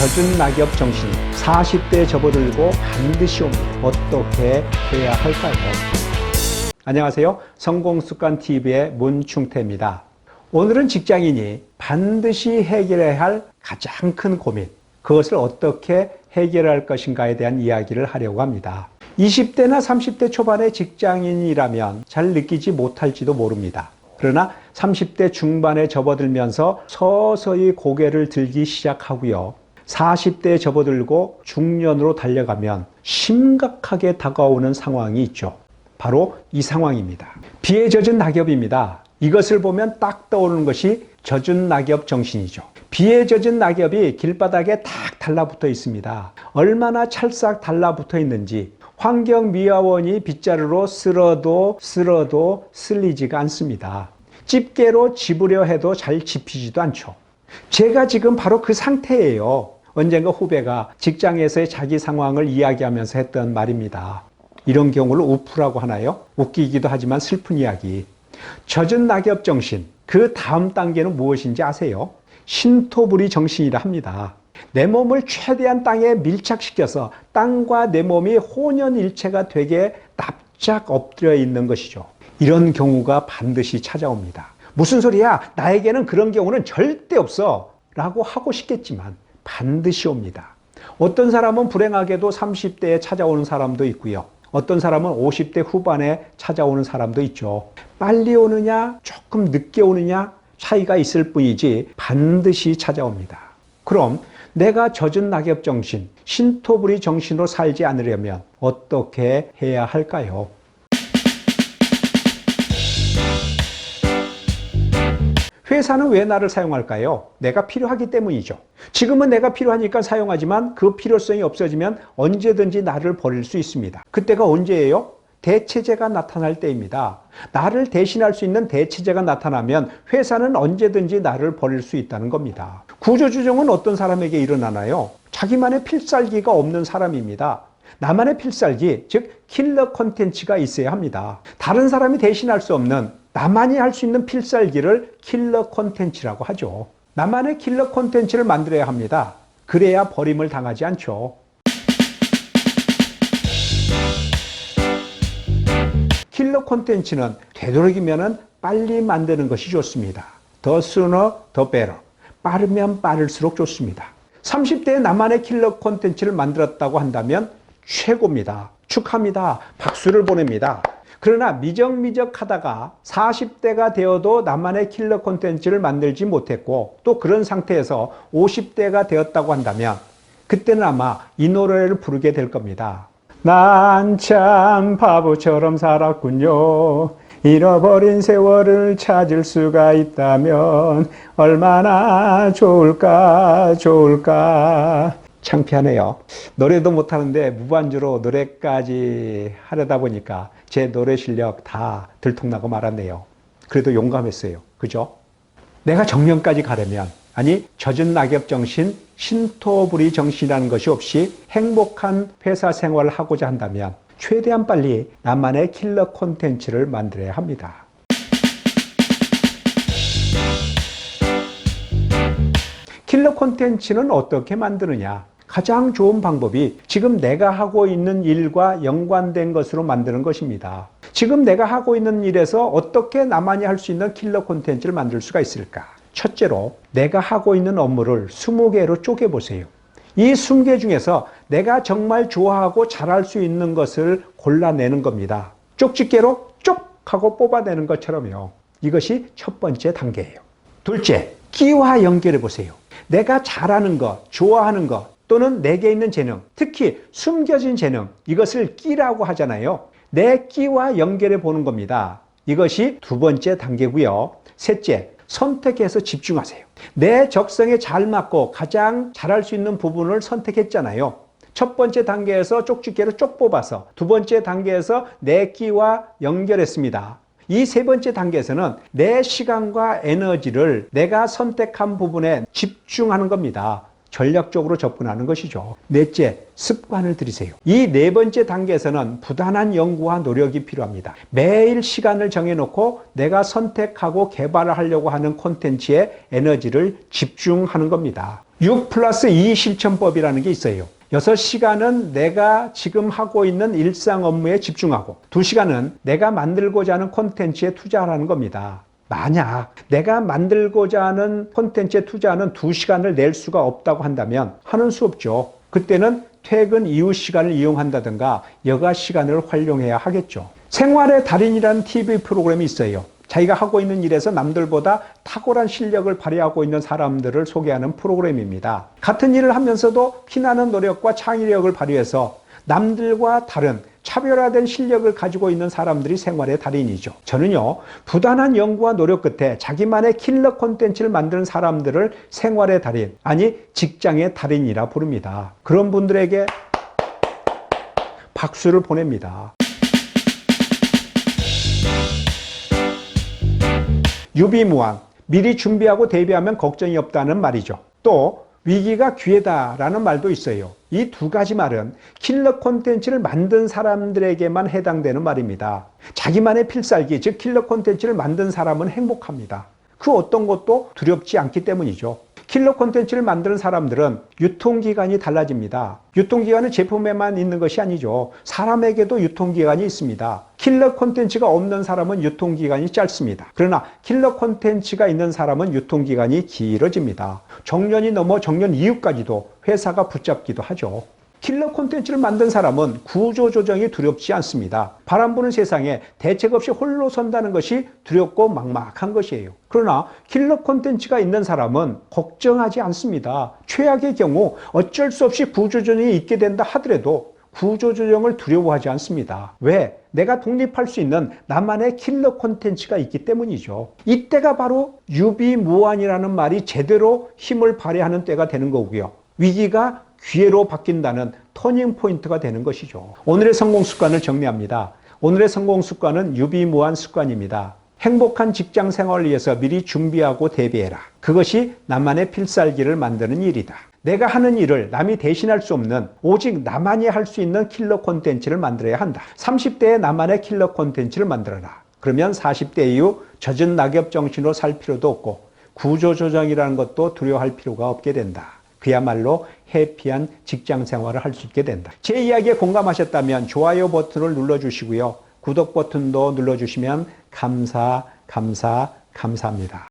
젖은 낙엽 정신 40대 접어들고 반드시 옵니다. 어떻게 해야 할까요? 안녕하세요. 성공습관TV의 문충태입니다. 오늘은 직장인이 반드시 해결해야 할 가장 큰 고민, 그것을 어떻게 해결할 것인가에 대한 이야기를 하려고 합니다. 20대나 30대 초반의 직장인이라면 잘 느끼지 못할지도 모릅니다. 그러나 30대 중반에 접어들면서 서서히 고개를 들기 시작하고요. 40대에 접어들고 중년으로 달려가면 심각하게 다가오는 상황이 있죠. 바로 이 상황입니다. 비에 젖은 낙엽입니다. 이것을 보면 딱 떠오르는 것이 젖은 낙엽 정신이죠. 비에 젖은 낙엽이 길바닥에 탁 달라붙어 있습니다. 얼마나 찰싹 달라붙어 있는지 환경미화원이 빗자루로 쓸어도 쓸어도 쓸리지가 않습니다. 집게로 집으려 해도 잘 집히지도 않죠. 제가 지금 바로 그 상태예요. 언젠가 후배가 직장에서의 자기 상황을 이야기하면서 했던 말입니다. 이런 경우를 우프라고 하나요? 웃기기도 하지만 슬픈 이야기. 젖은 낙엽 정신, 그 다음 단계는 무엇인지 아세요? 신토부리 정신이라 합니다. 내 몸을 최대한 땅에 밀착시켜서 땅과 내 몸이 혼연일체가 되게 납작 엎드려 있는 것이죠. 이런 경우가 반드시 찾아옵니다. 무슨 소리야? 나에게는 그런 경우는 절대 없어. 라고 하고 싶겠지만 반드시 옵니다. 어떤 사람은 불행하게도 30대에 찾아오는 사람도 있고요. 어떤 사람은 50대 후반에 찾아오는 사람도 있죠. 빨리 오느냐, 조금 늦게 오느냐 차이가 있을 뿐이지 반드시 찾아옵니다. 그럼 내가 젖은 낙엽 정신, 신토부리 정신으로 살지 않으려면 어떻게 해야 할까요? 회사는 왜 나를 사용할까요? 내가 필요하기 때문이죠. 지금은 내가 필요하니까 사용하지만 그 필요성이 없어지면 언제든지 나를 버릴 수 있습니다. 그때가 언제예요? 대체제가 나타날 때입니다. 나를 대신할 수 있는 대체제가 나타나면 회사는 언제든지 나를 버릴 수 있다는 겁니다. 구조조정은 어떤 사람에게 일어나나요? 자기만의 필살기가 없는 사람입니다. 나만의 필살기, 즉 킬러 콘텐츠가 있어야 합니다. 다른 사람이 대신할 수 없는 나만이 할 수 있는 필살기를 킬러 콘텐츠라고 하죠. 나만의 킬러 콘텐츠를 만들어야 합니다. 그래야 버림을 당하지 않죠. 킬러 콘텐츠는 되도록이면 빨리 만드는 것이 좋습니다. 더 sooner, 더 better. 빠르면 빠를수록 좋습니다. 30대에 나만의 킬러 콘텐츠를 만들었다고 한다면 최고입니다. 축하합니다. 박수를 보냅니다. 그러나 미적미적 하다가 40대가 되어도 나만의 킬러 콘텐츠를 만들지 못했고 또 그런 상태에서 50대가 되었다고 한다면 그때는 아마 이 노래를 부르게 될 겁니다. 난 참 바보처럼 살았군요. 잃어버린 세월을 찾을 수가 있다면 얼마나 좋을까, 좋을까. 창피하네요. 노래도 못하는데 무반주로 노래까지 하려다 보니까 제 노래 실력 다 들통나고 말았네요. 그래도 용감했어요. 그죠? 내가 정년까지 가려면, 아니, 젖은 낙엽 정신, 신토부리 정신이라는 것이 없이 행복한 회사 생활을 하고자 한다면 최대한 빨리 나만의 킬러 콘텐츠를 만들어야 합니다. 킬러 콘텐츠는 어떻게 만드느냐? 가장 좋은 방법이 지금 내가 하고 있는 일과 연관된 것으로 만드는 것입니다. 지금 내가 하고 있는 일에서 어떻게 나만이 할 수 있는 킬러 콘텐츠를 만들 수가 있을까? 첫째로 내가 하고 있는 업무를 20개로 쪼개보세요. 이 20개 중에서 내가 정말 좋아하고 잘할 수 있는 것을 골라내는 겁니다. 쪽집게로 쪽 하고 뽑아내는 것처럼요. 이것이 첫 번째 단계예요. 둘째, 끼와 연결해 보세요. 내가 잘하는 것, 좋아하는 것, 또는 내게 있는 재능, 특히 숨겨진 재능, 이것을 끼라고 하잖아요. 내 끼와 연결해 보는 겁니다. 이것이 두 번째 단계고요. 셋째, 선택해서 집중하세요. 내 적성에 잘 맞고 가장 잘할 수 있는 부분을 선택했잖아요. 첫 번째 단계에서 쪽집게로 쪽 뽑아서 두 번째 단계에서 내 끼와 연결했습니다. 이 세 번째 단계에서는 내 시간과 에너지를 내가 선택한 부분에 집중하는 겁니다. 전략적으로 접근하는 것이죠. 넷째, 습관을 들이세요. 이 네 번째 단계에서는 부단한 연구와 노력이 필요합니다. 매일 시간을 정해놓고 내가 선택하고 개발을 하려고 하는 콘텐츠에 에너지를 집중하는 겁니다. 6 플러스 2 실천법이라는 게 있어요. 6시간은 내가 지금 하고 있는 일상 업무에 집중하고 2시간은 내가 만들고자 하는 콘텐츠에 투자하라는 겁니다. 만약 내가 만들고자 하는 콘텐츠에 투자하는 2시간을 낼 수가 없다고 한다면 하는 수 없죠. 그때는 퇴근 이후 시간을 이용한다든가 여가 시간을 활용해야 하겠죠. 생활의 달인이라는 TV 프로그램이 있어요. 자기가 하고 있는 일에서 남들보다 탁월한 실력을 발휘하고 있는 사람들을 소개하는 프로그램입니다. 같은 일을 하면서도 피나는 노력과 창의력을 발휘해서 남들과 다른 차별화된 실력을 가지고 있는 사람들이 생활의 달인이죠. 저는요, 부단한 연구와 노력 끝에 자기만의 킬러 콘텐츠를 만드는 사람들을 생활의 달인, 아니, 직장의 달인이라 부릅니다. 그런 분들에게 박수를 보냅니다. 유비무환, 미리 준비하고 대비하면 걱정이 없다는 말이죠. 또 위기가 기회다라는 말도 있어요. 이 두 가지 말은 킬러 콘텐츠를 만든 사람들에게만 해당되는 말입니다. 자기만의 필살기, 즉 킬러 콘텐츠를 만든 사람은 행복합니다. 그 어떤 것도 두렵지 않기 때문이죠. 킬러 콘텐츠를 만드는 사람들은 유통기간이 달라집니다. 유통기간은 제품에만 있는 것이 아니죠. 사람에게도 유통기간이 있습니다. 킬러 콘텐츠가 없는 사람은 유통기간이 짧습니다. 그러나 킬러 콘텐츠가 있는 사람은 유통기간이 길어집니다. 정년이 넘어 정년 이후까지도 회사가 붙잡기도 하죠. 킬러 콘텐츠를 만든 사람은 구조조정이 두렵지 않습니다. 바람 부는 세상에 대책 없이 홀로 선다는 것이 두렵고 막막한 것이에요. 그러나 킬러 콘텐츠가 있는 사람은 걱정하지 않습니다. 최악의 경우 어쩔 수 없이 구조조정이 있게 된다 하더라도 구조조정을 두려워하지 않습니다. 왜? 내가 독립할 수 있는 나만의 킬러 콘텐츠가 있기 때문이죠. 이때가 바로 유비무환이라는 말이 제대로 힘을 발휘하는 때가 되는 거고요. 위기가 기회로 바뀐다는 터닝 포인트가 되는 것이죠. 오늘의 성공 습관을 정리합니다. 오늘의 성공 습관은 유비무한 습관입니다. 행복한 직장 생활을 위해서 미리 준비하고 대비해라. 그것이 나만의 필살기를 만드는 일이다. 내가 하는 일을 남이 대신할 수 없는 오직 나만이 할 수 있는 킬러 콘텐츠를 만들어야 한다. 30대에 나만의 킬러 콘텐츠를 만들어라. 그러면 40대 이후 젖은 낙엽 정신으로 살 필요도 없고 구조조정이라는 것도 두려워할 필요가 없게 된다. 그야말로 해피한 직장 생활을 할 수 있게 된다. 제 이야기에 공감하셨다면 좋아요 버튼을 눌러주시고요. 구독 버튼도 눌러주시면 감사, 감사, 감사합니다.